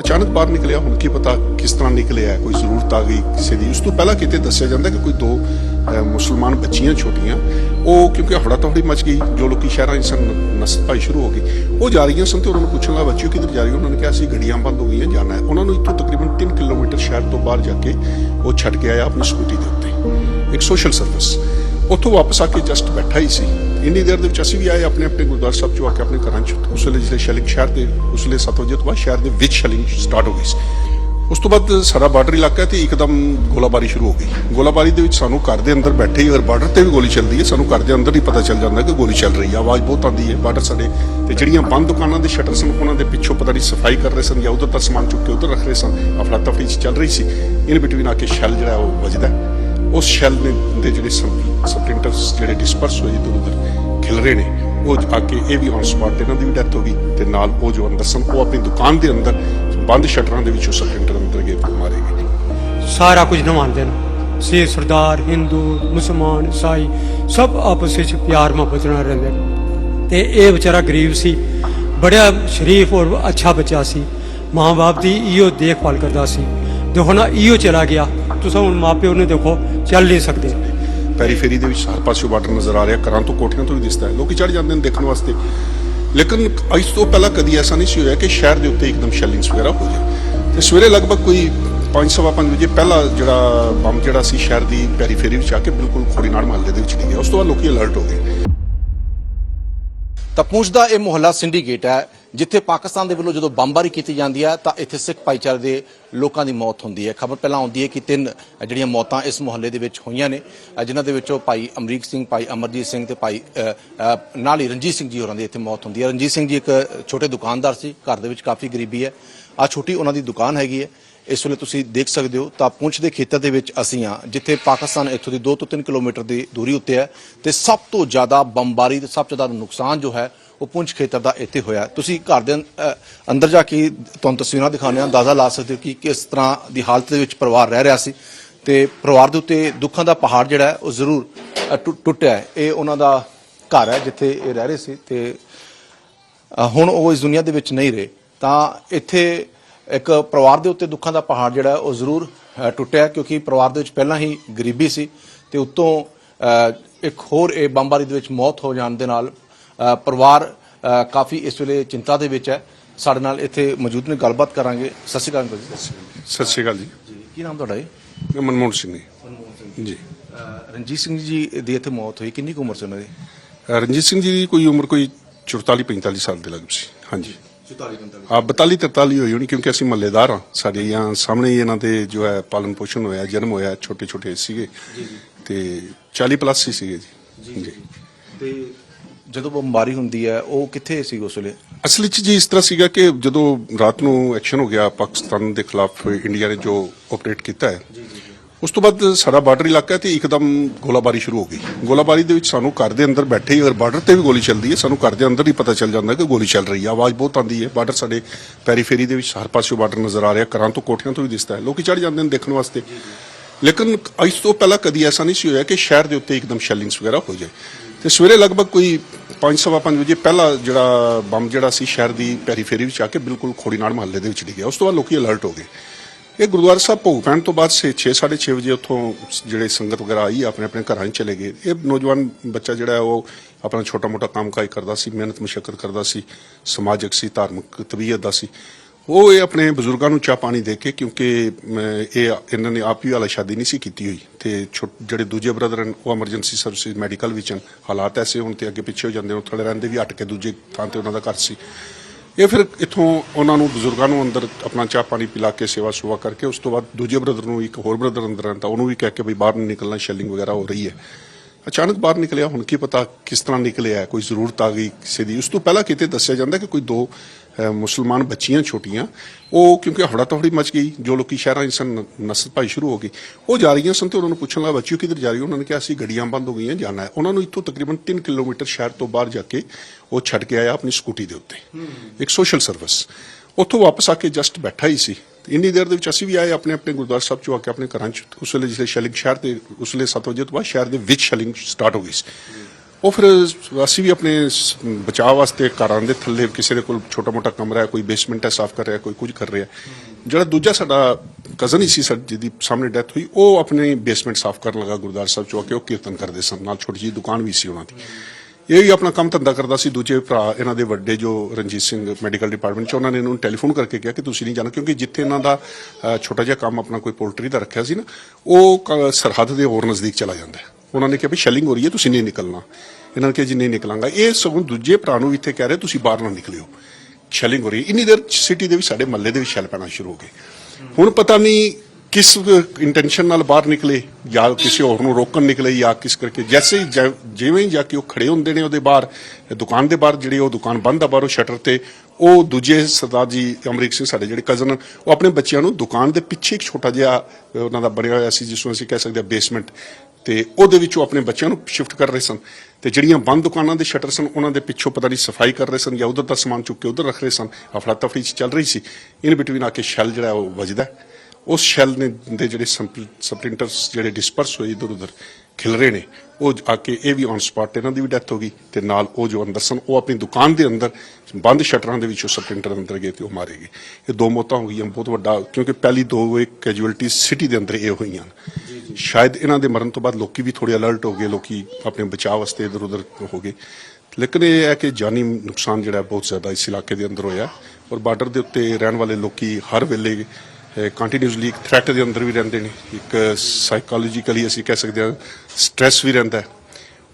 ਅਚਾਨਕ ਬਾਹਰ ਨਿਕਲਿਆ, ਹੁਣ ਕੀ ਪਤਾ ਕਿਸ ਤਰ੍ਹਾਂ ਨਿਕਲਿਆ, ਕੋਈ ਜ਼ਰੂਰਤ ਆ ਗਈ ਕਿਸੇ ਦੀ। ਉਸ ਤੋਂ ਪਹਿਲਾਂ ਕਿਤੇ ਦੱਸਿਆ ਜਾਂਦਾ ਕਿ ਕੋਈ ਦੋ ਮੁਸਲਮਾਨ ਬੱਚੀਆਂ ਛੋਟੀਆਂ, ਉਹ ਕਿਉਂਕਿ ਹਫੜਾ ਤਫੜੀ ਮਚ ਗਈ, ਜੋ ਲੋਕੀ ਸ਼ਹਿਰਾਂ 'ਚ ਸਨ, ਨਸਲ ਭਾਈ ਸ਼ੁਰੂ ਹੋ ਗਈ। ਉਹ ਜਾ ਰਹੀਆਂ ਸਨ ਤੇ ਉਹਨਾਂ ਨੂੰ ਪੁੱਛਣ ਲੱਗਾ, ਬੱਚਿਓ, ਕਿੱਧਰ ਜਾ ਰਹੀ ਉਹਨਾਂ ਨੇ ਕਿਹਾ, ਅਸੀਂ ਗੱਡੀਆਂ ਬੰਦ ਹੋ ਗਈਆਂ, ਜਾਣਾ ਹੈ। ਉਹਨਾਂ ਨੂੰ ਇੱਥੋਂ ਤਕਰੀਬਨ 3 ਕਿਲੋਮੀਟਰ ਸ਼ਹਿਰ ਤੋਂ ਬਾਹਰ ਜਾ ਕੇ ਉਹ ਛੱਡ ਕੇ ਆਇਆ ਆਪਣੀ ਸਕੂਟੀ ਦੇ ਉੱਤੇ। ਇੱਕ ਸੋਸ਼ਲ ਸਰਵਿਸ ਉੱਥੋਂ ਵਾਪਸ ਆ ਕੇ ਜਸਟ ਬੈਠਾ ਹੀ ਸੀ। ਇੰਨੀ ਦੇਰ ਦੇ ਵਿੱਚ ਅਸੀਂ ਵੀ ਆਏ ਆਪਣੇ ਆਪਣੇ ਗੁਰਦੁਆਰਾ ਸਾਹਿਬ ਚੋਂ ਆ ਕੇ ਆਪਣੇ ਘਰਾਂ 'ਚ। ਉਸ ਵੇਲੇ ਜਿਹੜੇ ਸ਼ੈਲਿੰਗ ਸ਼ਹਿਰ ਦੇ, ਉਸ ਵੇਲੇ ਸੱਤ ਵਜੇ ਤੋਂ ਬਾਅਦ ਸ਼ਹਿਰ ਦੇ ਵਿੱਚ ਸ਼ੈਲਿੰਗ ਸਟਾਰਟ ਹੋ ਗਈ ਸੀ। ਉਸ ਤੋਂ ਬਾਅਦ ਸਾਡਾ ਬਾਰਡਰ ਇਲਾਕਾ ਹੈ ਤੇ ਇੱਕਦਮ ਗੋਲਾਬਾਰੀ ਸ਼ੁਰੂ ਹੋ ਗਈ। ਗੋਲਾਬਾਰੀ ਦੇ ਵਿੱਚ ਸਾਨੂੰ ਘਰ ਦੇ ਅੰਦਰ ਬੈਠੇ ਹੀ ਅਗਰ ਬਾਰਡਰ ਤੇ ਵੀ ਗੋਲੀ ਚੱਲਦੀ ਹੈ, ਸਾਨੂੰ ਘਰ ਦੇ ਅੰਦਰ ਹੀ ਪਤਾ ਚੱਲ ਜਾਂਦਾ ਕਿ ਗੋਲੀ ਚੱਲ ਰਹੀ ਹੈ। ਆਵਾਜ਼ ਬਹੁਤ ਆਉਂਦੀ ਹੈ ਬਾਰਡਰ ਸਾਡੇ ਤੇ ਜਿਹੜੀਆਂ ਬੰਦ ਦੁਕਾਨਾਂ ਦੇ ਸ਼ਟਰ ਸਨ, ਉਹਨਾਂ ਦੇ ਪਿੱਛੋਂ ਪਤਾ ਨਹੀਂ ਸਫ਼ਾਈ ਕਰ ਰਹੇ ਸਨ ਜਾਂ ਉਧਰ ਤਾਂ ਸਮਾਨ ਚੁੱਕ ਕੇ ਉਧਰ ਰੱਖ ਰਹੇ ਸਨ। ਅਫੜਾ ਤਫੜੀ ਚੱਲ ਰਹੀ ਸੀ। ਇਨ ਬਿਟਵੀਨ ਆ ਕੇ ਸ਼ੈਲ ਜਿਹੜਾ ਉਹ ਵੱਜਦਾ ਉਸ ਸ਼ੈਲ ਦੇ ਜਿਹੜੇ ਸਪਲਿੰਟਰਸ ਜਿਹੜੇ ਡਿਸਪਰਸ ਹੋਏ ਇਧਰ ਉਧਰ ਖਿਲ ਰਹੇ ਨੇ, ਉਹ ਆ ਕੇ ਇਹ ਵੀ ਔਨ ਸਪਾਟ ਇਹਨਾਂ ਦੀ ਵੀ ਡੈਥ ਹੋ ਗਈ ਤੇ ਨਾਲ ਉਹ ਜੋ ਅੰਦਰ ਸਨ, ਉਹ ਆਪਣੀ ਦੁਕਾਨ ਦੇ ਅੰਦਰ ਬੰਦ ਸ਼ਟਰਾਂ ਦੇ ਵਿੱਚੋਂ ਸਪਲਿੰਟਰ ਅੰਦਰ ਗਏ ਮਾਰੇ ਗਏ। ਸਾਰਾ ਕੁਝ ਨਿਭਾਉਂਦੇ ਨੇ। ਸਿੱਖ ਸਰਦਾਰ, ਹਿੰਦੂ, ਮੁਸਲਮਾਨ, ਈਸਾਈ, ਸਭ ਆਪਸ ਵਿੱਚ ਪਿਆਰ ਮੁਹੱਬਤ ਨਾਲ ਰਹਿੰਦੇ ਤੇ ਇਹ ਵਿਚਾਰਾ ਗਰੀਬ ਸੀ, ਬੜਾ ਸ਼ਰੀਫ ਔਰ ਅੱਛਾ ਬੱਚਾ ਸੀ। ਮਾਂ-ਬਾਪ ਦੀ ਇਹੋ ਦੇਖਭਾਲ ਕਰਦਾ ਸੀ। ਦੇਖੋ ਨਾ ਇਹੋ ਚਲਾ ਗਿਆ। ਤੁਸੀਂ ਹੁਣ ਮਾਪਿਓ ਨੂੰ ਦੇਖੋ ਚੱਲ ਨਹੀਂ ਸਕਦੇ। ਪੈਰੀਫੇਰੀ ਦੇ ਵਿੱਚ ਹਰ ਪਾਸੇ ਬਾਰਡਰ ਨਜ਼ਰ ਆ ਰਿਹਾ ਘਰਾਂ ਤੋਂ ਕੋਠੀਆਂ ਤੋਂ ਵੀ ਦਿਸਦਾ ਹੈ। ਲੋਕੀ ਚੜ ਜਾਂਦੇ ਨੇ ਦੇਖਣ ਵਾਸਤੇ। ਲੇਕਿਨ ਅੱਜ ਤੋਂ ਪਹਿਲਾਂ ਕਦੀ ਐਸਾ ਨਹੀਂ ਸੀ ਹੋਇਆ ਕਿ ਸ਼ਹਿਰ ਦੇ ਉੱਤੇ ਇੱਕਦਮ ਸ਼ੈਲਿੰਗਸ ਵਗੈਰਾ ਹੋ ਜਾਏ ਤੇ ਸਵੇਰੇ ਲਗਭਗ ਕੋਈ 5:30 ਵਜੇ ਪਹਿਲਾ ਜਿਹੜਾ ਬੰਬ ਜਿਹੜਾ ਸੀ ਸ਼ਹਿਰ ਦੀ ਪੈਰੀਫੇਰੀ ਵਿੱਚ ਆ ਕੇ ਬਿਲਕੁਲ ਖੋੜੀਨਾੜ ਮਹੱਲੇ ਦੇ ਵਿੱਚ ਡਿੱਗਿਆ। ਉਸ ਤੋਂ ਬਾਅਦ ਲੋਕੀ ਅਲਰਟ ਹੋ ਗਏ। ਤਾਂ ਪੁੰਛ ਦਾ ਇਹ ਮੁਹੱਲਾ ਸਿੰਡੀਕੇਟ ਹੈ ਜਿੱਥੇ ਪਾਕਿਸਤਾਨ ਦੇ ਵੱਲੋਂ ਜਦੋਂ ਬੰਬਾਰੀ ਕੀਤੀ ਜਾਂਦੀ ਹੈ ਤਾਂ ਇੱਥੇ ਸਿੱਖ ਭਾਈਚਾਰੇ ਦੇ ਲੋਕਾਂ ਦੀ ਮੌਤ ਹੁੰਦੀ ਹੈ। ਖਬਰ ਪਹਿਲਾਂ ਆਉਂਦੀ ਹੈ ਕਿ ਤਿੰਨ ਜਿਹੜੀਆਂ ਮੌਤਾਂ ਇਸ ਮੁਹੱਲੇ ਦੇ ਵਿੱਚ ਹੋਈਆਂ ਨੇ ਅ, ਜਿਨ੍ਹਾਂ ਦੇ ਵਿੱਚੋਂ ਭਾਈ ਅਮਰੀਕ ਸਿੰਘ ਭਾਈ ਅਮਰਜੀਤ ਸਿੰਘ ਤੇ ਭਾਈ ਨਾਲ ਹੀ ਰਣਜੀਤ ਸਿੰਘ ਜੀ ਹੋਰਾਂ ਦੀ ਇੱਥੇ ਮੌਤ ਹੁੰਦੀ ਹੈ। ਰਣਜੀਤ ਸਿੰਘ ਜੀ ਇੱਕ ਛੋਟੇ ਦੁਕਾਨਦਾਰ ਸੀ ਘਰ ਦੇ ਵਿੱਚ ਕਾਫੀ ਗਰੀਬੀ ਹੈ। ਆ ਛੋਟੀ ਉਹਨਾਂ ਦੀ ਦੁਕਾਨ ਹੈਗੀ ਹੈ। ਇਸ ਵੇਲੇ ਤੁਸੀਂ ਦੇਖ ਸਕਦੇ ਹੋ ਤਾਂ ਪੁੰਛ ਦੇ ਖੇਤਰ ਦੇ ਵਿੱਚ ਅਸੀਂ ਆ ਜਿੱਥੇ ਪਾਕਿਸਤਾਨ ਇੱਥੋਂ ਦੀ 2 ਤੋਂ 3 ਕਿਲੋਮੀਟਰ ਦੀ ਦੂਰੀ ਉੱਤੇ ਹੈ ਤੇ ਸਭ ਤੋਂ ਜ਼ਿਆਦਾ ਬੰਬਾਰੀ ਤੇ ਸਭ ਤੋਂ ਜ਼ਿਆਦਾ ਨੁਕਸਾਨ ਜੋ ਹੈ ਉਹ ਪੁੰਛ ਖੇਤਰ ਦਾ ਇੱਥੇ ਹੋਇਆ। ਤੁਸੀਂ ਘਰ ਦੇ ਅੰ- ਅੰਦਰ ਜਾ ਕੇ ਤੁਹਾਨੂੰ ਤਸਵੀਰਾਂ ਦਿਖਾਉਂਦੇ ਹਾਂ। ਅੰਦਾਜ਼ਾ ਲਾ ਸਕਦੇ ਹੋ ਕਿ ਕਿਸ ਤਰ੍ਹਾਂ ਦੀ ਹਾਲਤ ਦੇ ਵਿੱਚ ਪਰਿਵਾਰ ਰਹਿ ਰਿਹਾ ਸੀ। ਤੇ ਪਰਿਵਾਰ ਦੇ ਉੱਤੇ ਦੁੱਖਾਂ ਦਾ ਪਹਾੜ ਜਿਹੜਾ ਉਹ ਜ਼ਰੂਰ ਅ, ਟੁੱਟਿਆ ਇਹ ਉਹਨਾਂ ਦਾ ਘਰ ਹੈ ਜਿੱਥੇ ਇਹ ਰਹਿ ਰਹੇ ਸੀ ਤੇ ਹੁਣ ਉਹ ਇਸ ਦੁਨੀਆ ਦੇ ਵਿੱਚ ਨਹੀਂ ਰਹੇ। ਤਾਂ ਇੱਥੇ ਇੱਕ ਪਰਿਵਾਰ ਦੇ ਉੱਤੇ ਦੁੱਖਾਂ ਦਾ ਪਹਾੜ ਜਿਹੜਾ ਉਹ ਜ਼ਰੂਰ ਟੁੱਟਿਆ ਕਿਉਂਕਿ ਪਰਿਵਾਰ ਦੇ ਵਿੱਚ ਪਹਿਲਾਂ ਹੀ ਗਰੀਬੀ ਸੀ। ਤੇ ਉੱਤੋਂ ਇੱਕ ਹੋਰ ਇਹ ਬੰਬਾਰੀ ਦੇ ਵਿੱਚ ਮੌਤ ਹੋ ਜਾਣ ਦੇ ਨਾਲ ਪਰਿਵਾਰ ਕਾਫੀ ਇਸ ਵੇਲੇ ਚਿੰਤਾ ਦੇ ਵਿੱਚ ਹੈ। ਸਾਡੇ ਨਾਲ ਇੱਥੇ ਮੌਜੂਦ ਨੇ। ਗੱਲਬਾਤ ਕਰਾਂਗੇ। ਸਤਿ ਸ਼੍ਰੀ ਅਕਾਲ ਅੰਕਲ ਜੀ। ਸਤਿ ਸ਼੍ਰੀ ਅਕਾਲ ਜੀ। ਜੀ ਕੀ ਨਾਮ ਤੁਹਾਡਾ ਹੈ ਮਨਮੋਹਨ ਸਿੰਘ ਨੇ ਜੀ। ਰਣਜੀਤ ਸਿੰਘ ਜੀ ਦੀ ਇੱਥੇ ਮੌਤ ਹੋਈ। ਕਿੰਨੀ ਕੁ ਉਮਰ ਸੀ ਉਹਨਾਂ ਦੀ? ਰਣਜੀਤ ਸਿੰਘ ਜੀ ਦੀ ਕੋਈ ਉਮਰ ਕੋਈ 44 45 ਸਾਲ ਦੇ ਲਗਭਗ ਸੀ। ਹਾਂਜੀ। 44 45 ਆ 42 43 ਹੋਈ ਹੋਣੀ ਕਿਉਂਕਿ ਅਸੀਂ ਮਹੱਲੇਦਾਰ ਹਾਂ। ਸਾਡੇ यहाँ ਸਾਹਮਣੇ ਹੀ ਇਹਨਾਂ ਦੇ ਜੋ ਹੈ ਪਾਲਣ ਪੋਸ਼ਣ ਹੋਇਆ ਜਨਮ ਹੋਇਆ ਛੋਟੇ ਛੋਟੇ ਸੀਗੇ ਤੇ 40 ਪਲੱਸ ਹੀ ਸੀਗੇ ਜੀ। ਜੀ। ਤੇ ਜਦੋਂ ਬੰਬਾਰੀ ਹੁੰਦੀ ਹੈ ਉਹ ਕਿੱਥੇ ਸੀ ਉਸ ਵੇਲੇ? ਅਸਲ ਵਿੱਚ ਜੀ ਇਸ ਤਰ੍ਹਾਂ ਸੀਗਾ ਕਿ ਜਦੋਂ ਰਾਤ ਨੂੰ ਐਕਸ਼ਨ ਹੋ ਗਿਆ ਪਾਕਿਸਤਾਨ ਦੇ ਖਿਲਾਫ ਇੰਡੀਆ ਨੇ ਜੋ ਆਪਰੇਟ ਕੀਤਾ ਹੈ ਉਸ ਤੋਂ ਬਾਅਦ ਸਾਡਾ ਬਾਰਡਰ ਇਲਾਕਾ ਤੇ ਇੱਕਦਮ ਗੋਲਾਬਾਰੀ ਸ਼ੁਰੂ ਹੋ ਗਈ। ਗੋਲਾਬਾਰੀ ਦੇ ਵਿੱਚ ਸਾਨੂੰ ਘਰ ਦੇ ਅੰਦਰ ਬੈਠੇ ਹੀ ਅਗਰ ਬਾਰਡਰ ਤੇ ਵੀ ਗੋਲੀ ਚੱਲਦੀ ਹੈ ਸਾਨੂੰ ਘਰ ਦੇ ਅੰਦਰ ਹੀ ਪਤਾ ਚੱਲ ਜਾਂਦਾ ਕਿ ਗੋਲੀ ਚੱਲ ਰਹੀ ਹੈ। ਆਵਾਜ਼ ਬਹੁਤ ਆਉਂਦੀ ਹੈ। ਬਾਰਡਰ ਸਾਡੇ ਪੈਰੀਫੇਰੀ ਦੇ ਵਿੱਚ ਹਰ ਪਾਸੇ ਬਾਰਡਰ ਨਜ਼ਰ ਆ ਰਿਹਾ ਘਰਾਂ ਤੋਂ ਕੋਠੀਆਂ ਤੋਂ ਵੀ ਦਿਸਦਾ ਹੈ। ਲੋਕੀ ਚੜ ਜਾਂਦੇ ਨੇ ਦੇਖਣ ਵਾਸਤੇ। ਲੇਕਿਨ ਅੱਜ ਤੋਂ ਪਹਿਲਾਂ ਕਦੀ ਐਸਾ ਨਹੀਂ ਸੀ ਹੋਇਆ ਕਿ ਸ਼ਹਿਰ ਦੇ ਉੱਤੇ ਇੱਕਦਮ ਸ਼ੈਲਿੰਗਸ ਵਗੈਰਾ ਹੋ ਜਾਏ। ਤੇ ਸਵੇਰੇ ਲਗਭਗ ਕੋਈ 5:30 ਵਜੇ ਪਹਿਲਾ ਜਿਹੜਾ ਬੰਬ ਜਿਹੜਾ ਸੀ ਸ਼ਹਿਰ ਦੀ ਪੈਰੀਫੇਰੀ ਵਿੱਚ ਆ ਕੇ ਬਿਲਕੁਲ ਖੋੜੀਨਾੜ ਮਹੱਲੇ ਦੇ ਵਿੱਚ ਡਿੱਗਿਆ। ਉਸ ਤੋਂ ਬਾਅਦ ਲੋਕੀ ਅਲਰਟ ਹੋ ਗਏ। ਇਹ ਗੁਰਦੁਆਰਾ ਸਾਹਿਬ ਭੋਗ ਪੈਣ ਤੋਂ ਬਾਅਦ ਸੇ 6:30 ਵਜੇ ਉੱਥੋਂ ਜਿਹੜੇ ਸੰਗਤ ਵਗੈਰਾ ਆਈ, ਆਪਣੇ ਆਪਣੇ ਘਰਾਂ 'ਚ ਚਲੇ ਗਏ। ਇਹ ਨੌਜਵਾਨ ਬੱਚਾ ਜਿਹੜਾ ਉਹ ਆਪਣਾ ਛੋਟਾ ਮੋਟਾ ਕੰਮ ਕਾਜ ਕਰਦਾ ਸੀ ਮਿਹਨਤ ਮੁਸ਼ਕਲ ਕਰਦਾ ਸੀ, ਸਮਾਜਿਕ ਸੀ, ਧਾਰਮਿਕ ਤਬੀਅਤ ਦਾ ਸੀ। ਉਹ ਇਹ ਆਪਣੇ ਬਜ਼ੁਰਗਾਂ ਨੂੰ ਚਾਹ ਪਾਣੀ ਦੇ ਕੇ, ਕਿਉਂਕਿ ਇਹ ਇਹਨਾਂ ਨੇ ਆਪ ਹੀ ਵਾਲਾ ਸ਼ਾਦੀ ਨਹੀਂ ਸੀ ਕੀਤੀ ਹੋਈ। ਤੇ ਛੋ- ਜਿਹੜੇ ਦੂਜੇ ਬ੍ਰਦਰ ਹਨ, ਉਹ ਐਮਰਜੈਂਸੀ ਸਰਵਿਸ ਮੈਡੀਕਲ ਵਿੱਚ ਹਨ। ਹਾਲਾਤ ਐਸੇ ਹੁਣ ਤੇ ਅੱਗੇ ਪਿੱਛੇ ਹੋ ਜਾਂਦੇ ਨੇ ਥੋੜੇ ਰਹਿੰਦੇ ਵੀ ਹਟ ਕੇ ਦੂਜੇ ਥਾਂ ਤੇ ਉਹਨਾਂ ਦਾ ਘਰ ਸੀ। ਇਹ ਫਿਰ ਇੱਥੋਂ ਉਹਨਾਂ ਨੂੰ ਬਜ਼ੁਰਗਾਂ ਨੂੰ ਅੰਦਰ ਆਪਣਾ ਚਾਹ ਪਾਣੀ ਪਿਲਾ ਕੇ ਸੇਵਾ ਸੁਵਾ ਕਰਕੇ, ਉਸ ਤੋਂ ਬਾਅਦ ਦੂਜੇ ਬ੍ਰਦਰ ਨੂੰ ਇੱਕ ਹੋਰ ਬ੍ਰਦਰ ਅੰਦਰ ਆਂਦਾ ਉਹਨੂੰ ਵੀ ਕਹਿ ਕੇ ਵੀ ਬਾਹਰ ਨਹੀਂ ਨਿਕਲਣਾ ਸ਼ੈਲਿੰਗ ਵਗੈਰਾ ਹੋ ਰਹੀ ਹੈ। ਅਚਾਨਕ ਬਾਹਰ ਨਿਕਲਿਆ, ਹੁਣ ਕੀ ਪਤਾ ਕਿਸ ਤਰ੍ਹਾਂ ਨਿਕਲਿਆ, ਕੋਈ ਜ਼ਰੂਰਤ ਆ ਗਈ ਕਿਸੇ ਦੀ। ਉਸ ਤੋਂ ਪਹਿਲਾਂ ਕਿਤੇ ਦੱਸਿਆ ਜਾਂਦਾ ਕਿ ਕੋਈ ਦੋ ਮੁਸਲਮਾਨ ਬੱਚੀਆਂ ਛੋਟੀਆਂ ਉਹ ਕਿਉਂਕਿ ਹਫੜਾ ਤਫੜੀ ਮਚ ਗਈ ਜੋ ਲੋਕੀ ਸ਼ਹਿਰਾਂ 'ਚ ਸਨ ਨਸਲ ਭਾਈ ਸ਼ੁਰੂ ਹੋ ਗਈ। ਉਹ ਜਾ ਰਹੀਆਂ ਸਨ ਤੇ ਉਹਨਾਂ ਨੂੰ ਪੁੱਛਣ ਲੱਗਾ ਬੱਚਿਓ ਕਿੱਧਰ ਜਾ ਰਹੀ ਉਹਨਾਂ ਨੇ ਕਿਹਾ ਅਸੀਂ ਗੱਡੀਆਂ ਬੰਦ ਹੋ ਗਈਆਂ ਜਾਣਾ ਹੈ। ਉਹਨਾਂ ਨੂੰ ਇੱਥੋਂ ਤਕਰੀਬਨ 3 ਕਿਲੋਮੀਟਰ ਸ਼ਹਿਰ ਤੋਂ ਬਾਹਰ ਜਾ ਕੇ ਉਹ ਛੱਡ ਕੇ ਆਇਆ ਆਪਣੀ ਸਕੂਟੀ ਦੇ ਉੱਤੇ। ਇੱਕ ਸੋਸ਼ਲ ਸਰਵਿਸ ਉੱਥੋਂ ਵਾਪਸ ਆ ਕੇ ਜਸਟ ਬੈਠਾ ਹੀ ਸੀ। ਇੰਨੀ ਦੇਰ ਦੇ ਵਿੱਚ ਅਸੀਂ ਵੀ ਆਏ ਆਪਣੇ ਆਪਣੇ ਗੁਰਦੁਆਰਾ ਸਾਹਿਬ ਚੋਂ ਆ ਕੇ ਆਪਣੇ ਘਰਾਂ 'ਚ। ਉਸ ਵੇਲੇ ਜਿਹੜੇ ਸ਼ੈਲਿੰਗ ਸ਼ਹਿਰ ਦੇ ਉਸ ਵੇਲੇ ਸੱਤ ਵਜੇ ਤੋਂ ਬਾਅਦ ਸ਼ਹਿਰ ਦੇ ਵਿੱਚ ਸ਼ੈਲਿੰਗ ਸਟਾਰਟ ਹੋ ਗਈ ਸੀ। ਉਹ ਫਿਰ ਅਸੀਂ ਵੀ ਆਪਣੇ ਬਚਾਅ ਵਾਸਤੇ ਘਰਾਂ ਦੇ ਥੱਲੇ ਕਿਸੇ ਦੇ ਕੋਲ ਛੋਟਾ ਮੋਟਾ ਕਮਰਾ ਹੈ, ਕੋਈ ਬੇਸਮੈਂਟ ਹੈ, ਸਾਫ਼ ਕਰ ਰਿਹਾ, ਕੋਈ ਕੁਝ ਕਰ ਰਿਹਾ ਜਿਹੜਾ ਦੂਜਾ ਸਾਡਾ ਕਜ਼ਨ ਹੀ ਸੀ ਸਰ, ਜਿਹਦੀ ਸਾਹਮਣੇ ਡੈਥ ਹੋਈ, ਉਹ ਆਪਣੀ ਬੇਸਮੈਂਟ ਸਾਫ਼ ਕਰਨ ਲੱਗਾ ਗੁਰਦੁਆਰਾ ਸਾਹਿਬ ਚੋਂ ਆ ਕੇ ਉਹ ਕੀਰਤਨ ਕਰਦੇ ਸਨ। ਨਾਲ ਛੋਟੀ ਜਿਹੀ ਦੁਕਾਨ ਵੀ ਸੀ ਉਹਨਾਂ ਦੀ। ਇਹ ਵੀ ਆਪਣਾ ਕੰਮ ਧੰਦਾ ਕਰਦਾ ਸੀ। ਦੂਜੇ ਭਰਾ, ਇਹਨਾਂ ਦੇ ਵੱਡੇ ਜੋ ਰਣਜੀਤ ਸਿੰਘ ਮੈਡੀਕਲ ਡਿਪਾਰਟਮੈਂਟ ਚ, ਉਹਨਾਂ ਨੇ ਇਹਨੂੰ ਟੈਲੀਫੋਨ ਕਰਕੇ ਕਿਹਾ ਕਿ ਤੁਸੀਂ ਨਹੀਂ ਜਾਣਾ, ਕਿਉਂਕਿ ਜਿੱਥੇ ਇਹਨਾਂ ਦਾ ਛੋਟਾ ਜਿਹਾ ਕੰਮ ਆਪਣਾ ਕੋਈ ਪੋਲਟਰੀ ਦਾ ਰੱਖਿਆ ਸੀ ਨਾ, ਉਹ ਕ- ਸਰਹੱਦ ਦੇ ਹੋਰ ਨਜ਼ਦੀਕ ਚਲਾ ਜਾਂਦਾ ਹੈ। ਉਹਨਾਂ ਨੇ ਕਿਹਾ ਵੀ ਸ਼ੈਲਿੰਗ ਹੋ ਰਹੀ ਹੈ, ਤੁਸੀਂ ਨਹੀਂ ਨਿਕਲਣਾ। ਇਹਨਾਂ ਨੇ ਕਿਹਾ ਜੀ, ਨਹੀਂ ਨਿਕਲਾਂਗਾ। ਇਹ ਸਗੋਂ ਦੂਜੇ ਭਰਾ ਨੂੰ ਇੱਥੇ ਕਹਿ ਰਹੇ, ਤੁਸੀਂ ਬਾਹਰ ਨਾ ਨਿਕਲਿਓ। ਸ਼ੈਲਿੰਗ ਹੋ ਰਹੀ ਹੈ। ਇੰਨੀ ਦੇਰ ਸਿਟੀ ਦੇ ਵੀ ਸਾਡੇ ਮਹੱਲੇ ਦੇ ਵੀ ਸ਼ੈਲ ਪੈਣਾ ਸ਼ੁਰੂ ਹੋ ਗਏ। ਹੁਣ ਪਤਾ ਨਹੀਂ ਕਿਸ ਇੰਟੈਂਸ਼ਨ ਨਾਲ ਬਾਹਰ ਨਿਕਲੇ, ਜਾਂ ਕਿਸੇ ਹੋਰ ਨੂੰ ਰੋਕਣ ਨਿਕਲੇ, ਜਾਂ ਕਿਸ ਕਰਕੇ। ਜੈਸੇ ਜਿਵੇਂ ਹੀ ਜਾ ਕੇ ਉਹ ਖੜੇ ਹੁੰਦੇ ਨੇ ਉਹਦੇ ਬਾਹਰ, ਦੁਕਾਨ ਦੇ ਬਾਹਰ ਜਿਹੜੀ ਉਹ ਦੁਕਾਨ ਬੰਦ ਆ ਬਾਹਰੋਂ ਸ਼ਟਰ ਤੇ, ਉਹ ਦੂਜੇ ਸਰਦਾਰ ਜੀ, ਅਮਰੀਕ ਸਿੰਘ ਸਾਡੇ ਜਿਹੜੇ ਕਜ਼ਨ ਉਹ ਆਪਣੇ ਬੱਚਿਆਂ ਨੂੰ ਦੁਕਾਨ ਦੇ ਪਿੱਛੇ ਇੱਕ ਛੋਟਾ ਜਿਹਾ, ਉਹਨਾਂ ਦਾ ਬਣਿਆ ਹੋਇਆ ਸੀ, ਜਿਸ ਨੂੰ ਅਸੀਂ ਕਹਿ ਸਕਦੇ ਹਾਂ ਬੇਸਮੈਂਟ ਤੇ ਉਹਦੇ ਵਿੱਚ ਉਹ ਆਪਣੇ ਬੱਚਿਆਂ ਨੂੰ ਸ਼ਿਫਟ ਕਰ ਰਹੇ ਸਨ। ਤੇ ਜਿਹੜੀਆਂ ਬੰਦ ਦੁਕਾਨਾਂ ਦੇ ਸ਼ਟਰ ਸਨ, ਉਹਨਾਂ ਦੇ ਪਿੱਛੋਂ ਪਤਾ ਨਹੀਂ ਸਫ਼ਾਈ ਕਰ ਰਹੇ ਸਨ ਜਾਂ ਉਧਰ ਦਾ ਸਮਾਨ ਚੁੱਕ ਕੇ ਉਧਰ ਰੱਖ ਰਹੇ ਸਨ। ਅਫੜਾ ਤਫੜੀ ਚ ਚੱਲ ਰਹੀ ਸੀ। ਇਨ ਬਿਟਵੀਨ ਆ ਕੇ ਸ਼ੈਲ ਜਿਹੜਾ ਉਹ ਵੱਜਦਾ ਉਸ ਸ਼ੈਲ ਨੇ ਦੇ ਜਿਹੜੇ ਸਪਲਿੰਟਰਸ ਜਿਹੜੇ ਡਿਸਪਰਸ ਹੋਏ ਇਧਰ ਉਧਰ ਖਿਲ ਰਹੇ ਨੇ। ਉਹ ਆ ਕੇ ਇਹ ਵੀ ਔਨ ਸਪਾਟ ਇਹਨਾਂ ਦੀ ਵੀ ਡੈਥ ਹੋ ਗਈ ਤੇ ਨਾਲ ਉਹ ਜੋ ਅੰਦਰ ਸਨ, ਉਹ ਆਪਣੀ ਦੁਕਾਨ ਦੇ ਅੰਦਰ ਬੰਦ ਸ਼ਟਰਾਂ ਦੇ ਵਿੱਚੋਂ ਸਪਲਿੰਟਰ ਅੰਦਰ ਗਏ ਤੇ ਉਹ ਮਾਰੇ ਗਏ। ਇਹ ਦੋ ਮੌਤਾਂ ਹੋ ਗਈਆਂ, ਬਹੁਤ ਵੱਡਾ ਕਿਉਂਕਿ ਪਹਿਲੀ ਦੋ ਇੱਕ ਕੈਜੂਅਲਟੀ ਸਿਟੀ ਦੇ ਅੰਦਰ ਇਹ ਹੋਈਆਂ। ਨੇ ਸ਼ਾਇਦ ਇਹਨਾਂ ਦੇ ਮਰਨ ਤੋਂ ਬਾਅਦ ਲੋਕੀ ਵੀ ਥੋੜੇ ਅਲਰਟ ਹੋ ਗਏ, ਲੋਕੀ ਆਪਣੇ ਬਚਾਅ ਵਾਸਤੇ ਇਧਰ ਉਧਰ ਹੋ ਗਏ। ਲੇਕਿਨ ਇਹ ਹੈ ਕਿ ਜਾਨੀ ਨੁਕਸਾਨ ਜਿਹੜਾ ਬਹੁਤ ਜ਼ਿਆਦਾ ਇਸ ਇਲਾਕੇ ਦੇ ਅੰਦਰ ਹੋਇਆ ਔਰ ਬਾਰਡਰ ਦੇ ਉੱਤੇ ਰਹਿਣ ਵਾਲੇ ਲੋਕੀ ਹਰ ਵੇਲੇ ਕੰਟੀਨਿਊਸਲੀ ਇੱਕ ਥ੍ਰੈਟ ਦੇ ਅੰਦਰ ਵੀ ਰਹਿੰਦੇ ਨੇ। ਇੱਕ ਸਾਈਕੋਲੋਜੀਕਲੀ ਅਸੀਂ ਕਹਿ ਸਕਦੇ ਹਾਂ ਸਟ੍ਰੈਸ ਵੀ ਰਹਿੰਦਾ ਹੈ।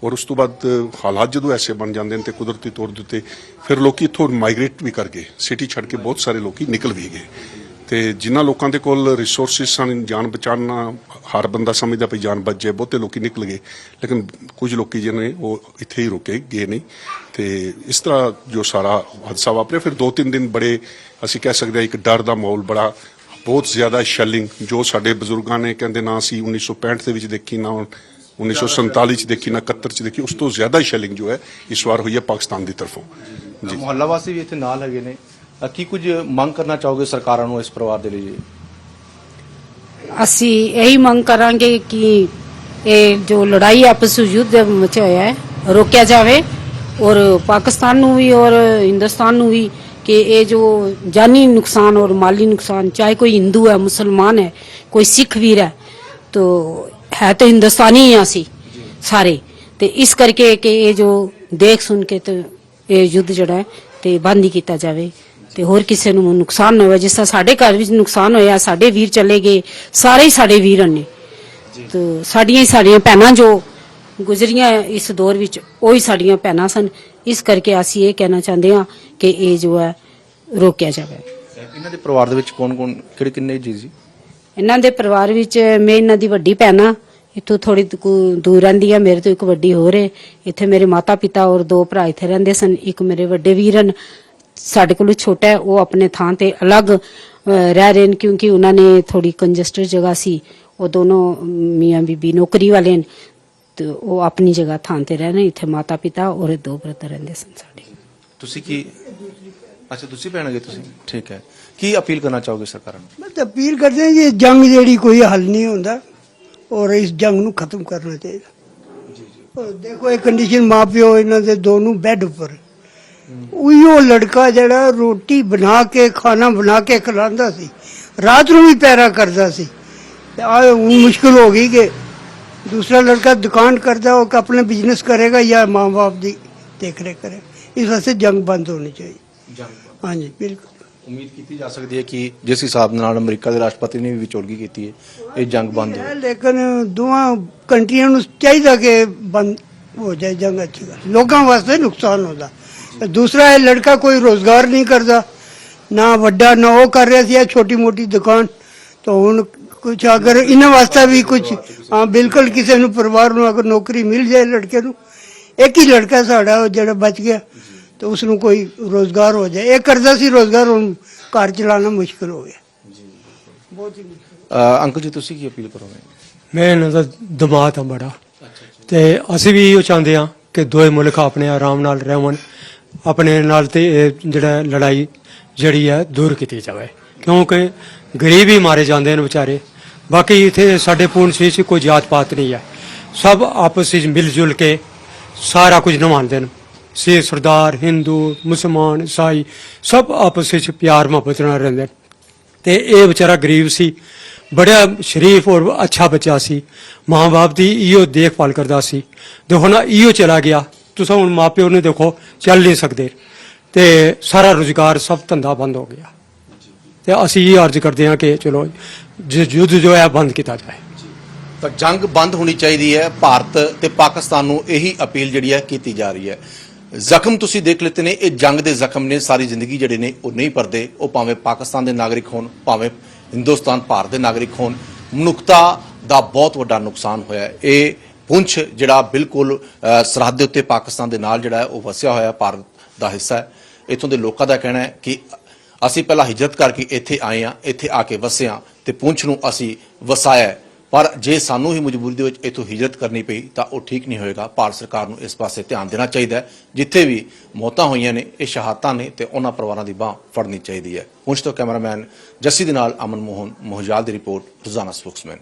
ਔਰ ਉਸ ਤੋਂ ਬਾਅਦ ਹਾਲਾਤ ਜਦੋਂ ਐਸੇ ਬਣ ਜਾਂਦੇ ਨੇ ਤੇ ਕੁਦਰਤੀ ਤੌਰ ਦੇ ਉੱਤੇ ਫਿਰ ਲੋਕੀ ਇੱਥੋਂ ਮਾਈਗ੍ਰੇਟ ਵੀ ਕਰ ਗਏ। ਸਿਟੀ ਛੱਡ ਕੇ ਬਹੁਤ ਸਾਰੇ ਲੋਕੀ ਨਿਕਲ ਵੀ ਗਏ। ਤੇ ਜਿਨ੍ਹਾਂ ਲੋਕਾਂ ਦੇ ਕੋਲ ਰਿਸੋਰਸਿਸ ਸਨ ਜਾਨ ਬਚਾਉਣਾ ਹਰ ਬੰਦਾ ਸਮਝਦਾ ਵੀ ਜਾਨ ਬਚ ਜਾਏ, ਬਹੁਤੇ ਲੋਕੀ ਨਿਕਲ ਗਏ। ਲੇਕਿਨ ਕੁਝ ਲੋਕੀ ਜਿਹਨੇ ਉਹ ਇੱਥੇ ਹੀ ਰੁਕੇ, ਗਏ ਨਹੀਂ। ਤੇ ਇਸ ਤਰ੍ਹਾਂ ਜੋ ਸਾਰਾ ਹਾਦਸਾ ਵਾਪਰਿਆ, ਫਿਰ ਦੋ ਤਿੰਨ ਦਿਨ ਬੜੇ, ਅਸੀਂ ਕਹਿ ਸਕਦੇ ਹਾਂ ਇੱਕ ਡਰ ਦਾ ਮਾਹੌਲ ਬੜਾ, ਬਹੁਤ ਜ਼ਿਆਦਾ ਸ਼ੈਲਿੰਗ ਜੋ ਸਾਡੇ ਬਜ਼ੁਰਗਾਂ ਨੇ ਕਹਿੰਦੇ ਨਾ ਅਸੀਂ 1965 ਦੇ ਵਿੱਚ ਦੇਖੀ, ਨਾ 1947 ਚ ਦੇਖੀ, ਨਾ 71 ਚ ਦੇਖੀ, ਉਸ ਤੋਂ ਜ਼ਿਆਦਾ ਸ਼ੈਲਿੰਗ ਜੋ ਹੈ, ਇਸ ਵਾਰ ਹੋਈ ਹੈ ਪਾਕਿਸਤਾਨ ਦੀ ਤਰਫੋਂ। ਜੀ ਮੁਹੱਲਾ ਵਾਸੀ ਵੀ ਇੱਥੇ ਨਾਲ ਹੈਗੇ ਨੇ। ਕੀ ਕੁਝ ਮੰਗ ਕਰਨਾ ਚਾਹੋਗੇ ਸਰਕਾਰਾਂ ਨੂੰ ਇਸ ਪਰਿਵਾਰ ਦੇ ਲਈ? ਅਸੀਂ ਇਹੀ ਮੰਗ ਕਰਾਂਗੇ ਕਿ ਇਹ ਜੋ ਲੜਾਈ ਆਪਸ ਵਿੱਚ ਯੁੱਧ ਵਿੱਚ ਹੋਇਆ ਹੈ, ਰੋਕਿਆ ਜਾਵੇ ਔਰ ਪਾਕਿਸਤਾਨ ਨੂੰ ਵੀ ਔਰ ਹਿੰਦੁਸਤਾਨ ਨੂੰ ਵੀ ਕਿ ਇਹ ਜੋ ਜਾਨੀ ਨੁਕਸਾਨ ਔਰ ਮਾਲੀ ਨੁਕਸਾਨ, ਚਾਹੇ ਕੋਈ ਹਿੰਦੂ ਹੈ, ਮੁਸਲਮਾਨ ਹੈ, ਕੋਈ ਸਿੱਖ ਵੀਰ ਹੈ, ਤੋ ਹੈ ਤਾਂ ਹਿੰਦੁਸਤਾਨੀ ਆ ਸੀ ਸਾਰੇ। ਤੇ ਇਸ ਕਰਕੇ ਕਿ ਇਹ ਜੋ ਦੇਖ ਸੁਣ ਕੇ ਤੇ ਇਹ ਯੁੱਧ ਜਿਹੜਾ ਹੈ, ਤੇ ਬੰਦ ਹੀ ਕੀਤਾ ਜਾਵੇ। ਤੇ ਹੋਰ ਕਿਸੇ ਨੂੰ ਨੁਕਸਾਨ ਨਾ ਹੋਵੇ ਜਿਸ ਤਰ੍ਹਾਂ ਸਾਡੇ ਘਰ ਵਿੱਚ ਨੁਕਸਾਨ ਹੋਇਆ ਸਾਡੇ ਵੀਰ ਚਲੇ ਗਏ ਸਾਰੇ ਹੀ ਸਾਡੇ ਵੀਰ ਨੇ ਤੇ ਸਾਡੀਆਂ ਹੀ ਸਾਡੀਆਂ ਭੈਣਾਂ ਜੋ ਗੁਜ਼ਰੀਆਂ ਇਸ ਦੌਰ ਵਿੱਚ ਉਹ ਹੀ ਸਾਡੀਆਂ ਭੈਣਾਂ ਸਨ। ਇਸ ਕਰਕੇ ਅਸੀਂ ਇਹ ਕਹਿਣਾ ਚਾਹੁੰਦੇ ਹਾਂ ਕਿ ਇਹ ਜੋ ਹੈ ਰੋਕਿਆ ਜਾਵੇ। ਇਹਨਾਂ ਦੇ ਪਰਿਵਾਰ ਦੇ ਵਿੱਚ ਕੌਣ-ਕੌਣ ਕਿਹੜੇ ਕਿੰਨੇ ਜੀ ਜੀ ਇਹਨਾਂ ਦੇ ਪਰਿਵਾਰ ਵਿੱਚ ਮੈਂ ਇਹਨਾਂ ਦੀ ਵੱਡੀ ਭੈਣ ਆ ਇੱਥੋਂ ਥੋੜੀ ਦੂਰ ਰਹਿੰਦੀ ਆ ਮੇਰੇ ਤੋਂ ਇੱਕ ਵੱਡੀ ਹੋਰ ਹੈ। ਇੱਥੇ ਮੇਰੇ ਮਾਤਾ ਪਿਤਾ ਔਰ ਦੋ ਭਰਾ ਇੱਥੇ ਰਹਿੰਦੇ ਸਨ। ਇੱਕ ਮੇਰੇ ਵੱਡੇ ਵੀਰਨ ਸਾਡੇ ਕੋਲੋਂ ਛੋਟਾ ਹੈ ਉਹ ਆਪਣੇ ਥਾਂ ਤੇ ਅਲੱਗ ਰਹਿ ਰਹੇ ਨੇ ਕਿਉਂਕਿ ਉਹਨਾਂ ਨੇ ਥੋੜੀ ਕੰਜਸਟਡ ਜਗ੍ਹਾ ਸੀ। ਉਹ ਦੋਨੋਂ ਮੀਆਂ ਬੀਬੀ ਨੌਕਰੀ ਵਾਲੇ ਨੇ ਤੇ ਉਹ ਆਪਣੀ ਜਗ੍ਹਾ ਥਾਂ ਤੇ ਰਹਿ ਰਹੇ ਇੱਥੇ ਮਾਤਾ ਪਿਤਾ ਔਰ ਦੋ ਬ੍ਰਦਰ ਰਹਿੰਦੇ ਸਨ ਸਾਡੇ। ਤੁਸੀਂ ਕੀ ਅੱਛਾ ਤੁਸੀਂ ਭੈਣਗੇ ਤੁਸੀਂ? ਠੀਕ ਹੈ। ਕੀ ਅਪੀਲ ਕਰਨਾ ਚਾਹੋਗੇ ਸਰਕਾਰਾਂ ਨੂੰ? ਮੈਂ ਤਾਂ ਅਪੀਲ ਕਰਦੇ ਹਾਂ ਜੀ ਇਹ ਜੰਗ ਜਿਹੜੀ ਕੋਈ ਹੱਲ ਨਹੀਂ ਹੁੰਦਾ ਔਰ ਇਸ ਜੰਗ ਨੂੰ ਖਤਮ ਕਰਨਾ ਚਾਹੀਦਾ। ਔਰ ਦੇਖੋ ਇਹ ਕੰਡੀਸ਼ਨ ਮਾਪਿਓ ਇਹਨਾਂ ਦੇ ਦੋਨੋਂ ਬੈੱਡ ਉੱਪਰ। ਉਹੀਓ ਲੜਕਾ ਜਿਹੜਾ ਰੋਟੀ ਬਣਾ ਕੇ ਖਾਣਾ ਬਣਾ ਕੇ ਖਿਲਾਉਂਦਾ ਸੀ। ਰਾਤ ਨੂੰ ਵੀ ਪੈਰਾ ਕਰਦਾ ਸੀ। ਤੇ ਆ ਮੁਸ਼ਕਲ ਹੋ ਗਈ ਕਿ ਦੂਸਰਾ ਲੜਕਾ ਦੁਕਾਨ ਕਰਦਾ ਉਹ ਆਪਣੇ ਬਿਜ਼ਨਸ ਕਰੇਗਾ ਜਾਂ ਮਾਂ-ਬਾਪ ਦੀ ਦੇਖ ਰੇਖ ਕਰੇ। ਇਸ ਵਾਸਤੇ ਜੰਗ ਬੰਦ ਹੋਣੀ ਚਾਹੀਦੀ। ਜੰਗ ਹਾਂਜੀ ਬਿਲਕੁਲ। ਉਮੀਦ ਕੀਤੀ ਜਾ ਸਕਦੀ ਹੈ ਕਿ ਜਿਸ ਹਿਸਾਬ ਨਾਲ ਅਮਰੀਕਾ ਦੇ ਰਾਸ਼ਟਰਪਤੀ ਨੇ ਵੀ ਵਿਚੋਲਗੀ ਕੀਤੀ ਹੈ ਇਹ ਜੰਗ ਬੰਦ ਹੋਵੇ। ਲੇਕਿਨ ਦੋਵਾਂ ਕੰਟਰੀਆਂ ਨੂੰ ਚਾਹੀਦਾ ਕਿ ਬੰਦ ਹੋ ਜਾਏ ਜੰਗ ਅੱਛੀ ਗੱਲ। ਲੋਕਾਂ ਵਾਸਤੇ ਨੁਕਸਾਨ ਹੁੰਦਾ। ਦੂਸਰਾ ਇਹ ਲੜਕਾ ਕੋਈ ਰੋਜ਼ਗਾਰ ਨਹੀਂ ਕਰਦਾ। ਨਾ ਵੱਡਾ ਨਾ ਉਹ ਕਰ ਰਿਹਾ ਸੀ ਇਹ ਛੋਟੀ ਮੋਟੀ ਦੁਕਾਨ। ਤਾਂ ਹੁਣ ਕੁਝ ਅਗਰ ਇਹਨਾਂ ਵਾਸਤੇ ਵੀ ਕੁਝ ਹਾਂ ਬਿਲਕੁਲ ਕਿਸੇ ਨੂੰ ਪਰਿਵਾਰ ਨੂੰ ਅਗਰ ਨੌਕਰੀ ਮਿਲ ਜਾਏ ਲੜਕੇ ਨੂੰ ਇੱਕ ਹੀ ਲੜਕਾ ਸਾਡਾ ਉਹ ਜਿਹੜਾ ਬਚ ਗਿਆ ਤੇ ਉਸ ਨੂੰ ਕੋਈ ਰੋਜ਼ਗਾਰ ਹੋ ਜਾਏ। ਇਹ ਕਰਦਾ ਸੀ ਰੋਜ਼ਗਾਰ ਹੁਣ ਘਰ ਚਲਾਉਣਾ ਮੁਸ਼ਕਲ ਹੋ ਗਿਆ। ਬਹੁਤ ਹੀ ਮੁਸ਼ਕਲ ਅ, ਅੰਕਲ ਜੀ ਤੁਸੀਂ ਕੀ ਅਪੀਲ ਕਰੋਗੇ? ਮੈਂ ਇਹਨਾਂ ਦਾ ਦਮਾਦ ਹਾਂ ਬੜਾ। ਤੇ ਅਸੀਂ ਵੀ ਇਹੋ ਚਾਹੁੰਦੇ ਹਾਂ ਕਿ ਦੋਏ ਮੁਲਕ ਆਪਣੇ ਆਰਾਮ ਨਾਲ ਰਹਿਣ। ਆਪਣੇ ਨਾਲ ਤੇ ਇਹ ਜਿਹੜਾ ਲੜਾਈ ਜਿਹੜੀ ਹੈ ਦੂਰ ਕੀਤੀ ਜਾਵੇ। ਕਿਉਂਕਿ ਗਰੀਬ ਹੀ ਮਾਰੇ ਜਾਂਦੇ ਨੇ ਵਿਚਾਰੇ। ਬਾਕੀ ਇੱਥੇ ਸਾਡੇ ਪੂਰਨ ਸੀ ਕੋਈ ਜਾਤ ਪਾਤ ਨਹੀਂ ਹੈ ਸਭ ਆਪਸ ਵਿੱਚ ਮਿਲ ਜੁਲ ਕੇ ਸਾਰਾ ਕੁਝ ਨਿਭਾਉਂਦੇ ਨੇ। ਸੇ ਸਰਦਾਰ, ਹਿੰਦੂ, ਮੁਸਲਮਾਨ, ਈਸਾਈ ਸਭ ਆਪਸ ਵਿੱਚ ਪਿਆਰ ਮੁਹੱਬਤ ਨਾਲ ਰਹਿੰਦੇ ਨੇ। ਤੇ ਇਹ ਵਿਚਾਰਾ ਗਰੀਬ ਸੀ। ਬੜਾ ਸ਼ਰੀਫ ਔਰ ਅੱਛਾ ਬੱਚਾ ਸੀ। ਮਾਂ-ਬਾਪ ਦੀ ਇਹੋ ਦੇਖਭਾਲ ਕਰਦਾ ਸੀ। ਦੇਖੋ ਨਾ ਇਹੋ ਚਲਾ ਗਿਆ। ਤੁਸੀਂ ਹੁਣ ਮਾਪਿਓ ਨੂੰ ਦੇਖੋ, ਚੱਲ ਨਹੀਂ ਸਕਦੇ। ਤੇ ਸਾਰਾ ਰੁਜ਼ਗਾਰ ਸਭ ਧੰਦਾ ਬੰਦ ਹੋ ਗਿਆ। ਤੇ ਅਸੀਂ ਇਹ ਅਰਜ਼ ਕਰਦੇ ਹਾਂ ਕਿ ਚਲੋ, ਜ- ਜੋ ਹੈ, ਬੰਦ ਕੀਤਾ ਜਾਏ। ਤਾਂ ਜੰਗ ਬੰਦ ਹੋਣੀ ਚਾਹੀਦੀ ਹੈ। ਭਾਰਤ ਤੇ ਪਾਕਿਸਤਾਨ ਨੂੰ ਇਹੀ ਅਪੀਲ ਜਿਹੜੀ ਹੈ, ਕੀਤੀ ਜਾ ਰਹੀ ਹੈ। ਜ਼ਖਮ ਤੁਸੀਂ ਦੇਖ ਲਿੱਤੇ ਨੇ, ਇਹ ਜੰਗ ਦੇ ਜ਼ਖਮ ਨੇ। ਸਾਰੀ ਜ਼ਿੰਦਗੀ ਜਿਹੜੇ ਨੇ, ਉਹ ਨਹੀਂ ਪਰਦੇ। ਉਹ ਭਾਵੇਂ ਪਾਕਿਸਤਾਨ ਦੇ ਨਾਗਰਿਕ ਹੋਣ, ਭਾਵੇਂ ਹਿੰਦੁਸਤਾਨ ਭਾਰਤ ਦੇ ਨਾਗਰਿਕ ਹੋਣ। ਮਨੁੱਖਤਾ ਦਾ ਬਹੁਤ ਵੱਡਾ ਨੁਕਸਾਨ ਹੋਇਆ ਇਹ ਪੁੰਛ, ਜਿਹੜਾ ਬਿਲਕੁਲ ਸਰਹੱਦ ਦੇ ਉੱਤੇ ਪਾਕਿਸਤਾਨ ਦੇ ਨਾਲ ਜਿਹੜਾ ਉਹ ਵਸਿਆ ਹੋਇਆ ਭਾਰਤ ਦਾ ਹਿੱਸਾ ਹੈ। ਇਥੋਂ ਦੇ ਲੋਕਾਂ ਦਾ ਕਹਿਣਾ ਹੈ ਕਿ ਅਸੀਂ ਪਹਿਲਾਂ ਹਿਜਰਤ ਕਰਕੇ ਇੱਥੇ ਆਏ ਆ ਇੱਥੇ ਆ ਕੇ ਵਸੇ ਹਾਂ ਤੇ ਪੁੰਛ ਨੂੰ ਅਸੀਂ ਵਸਾਇਆ ਪਰ ਜੇ ਸਾਨੂੰ ਹੀ ਮਜਬੂਰੀ ਦੇ ਵਿੱਚ ਇੱਥੋਂ ਹਿਜਰਤ ਕਰਨੀ ਪਈ, ਤਾਂ ਉਹ ਠੀਕ ਨਹੀਂ ਹੋਏਗਾ। ਭਾਰਤ ਸਰਕਾਰ ਨੂੰ ਇਸ ਪਾਸੇ ਧਿਆਨ ਦੇਣਾ ਚਾਹੀਦਾ ਹੈ। ਜਿੱਥੇ ਵੀ ਮੌਤਾਂ ਹੋਈਆਂ ਨੇ, ਇਹ ਸ਼ਹਾਦਤਾਂ ਨੇ ਤੇ ਉਹਨਾਂ ਪਰਿਵਾਰਾਂ ਦੀ ਬਾਹ ਫੜਨੀ ਚਾਹੀਦੀ ਹੈ। ਪੁੰਛ ਤੋਂ ਕੈਮਰਾਮੈਨ ਜੱਸੀ ਦੇ ਨਾਲ ਅਮਨ ਮੋਹਨ ਮੋਹਜਾਲ ਦੀ ਰਿਪੋਰਟ, ਰੋਜ਼ਾਨਾ ਸਪੋਕਸਮੈਨ।